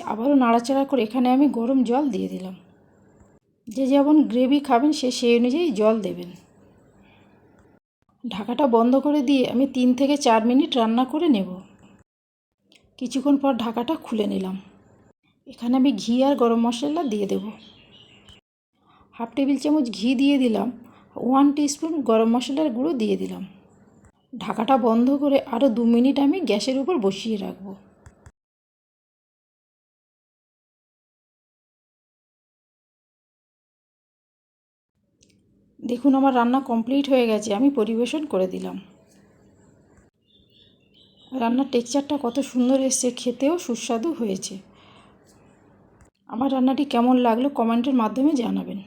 আবারও নাড়াচাড়া করে এখানে আমি গরম জল দিয়ে দিলাম। যে যেমন গ্রেভি খাবেন সে সেই অনুযায়ী জল দেবেন। ঢাকাটা বন্ধ করে দিয়ে আমি তিন থেকে চার মিনিট রান্না করে নেব। কিছুক্ষণ পর ঢাকাটা খুলে নিলাম। এখানে আমি ঘি আর গরম মশলা দিয়ে দেব। হাফ টেবিল চামচ ঘি দিয়ে দিলাম। ওয়ান টিস্পুন গরম মশলার গুঁড়ো দিয়ে দিলাম। ঢাকাটা বন্ধ করে আরও দু মিনিট আমি গ্যাসের উপর বসিয়ে রাখব। দেখুন, আমার রান্না কমপ্লিট হয়ে গেছে, আমি পরিবেশন করে দিলাম। রান্নার টেক্সচারটা কত সুন্দর এসছে, খেতেও সুস্বাদু হয়েছে। আমার রান্নাটি কেমন লাগল, কমেন্টের মাধ্যমে জানাবেন।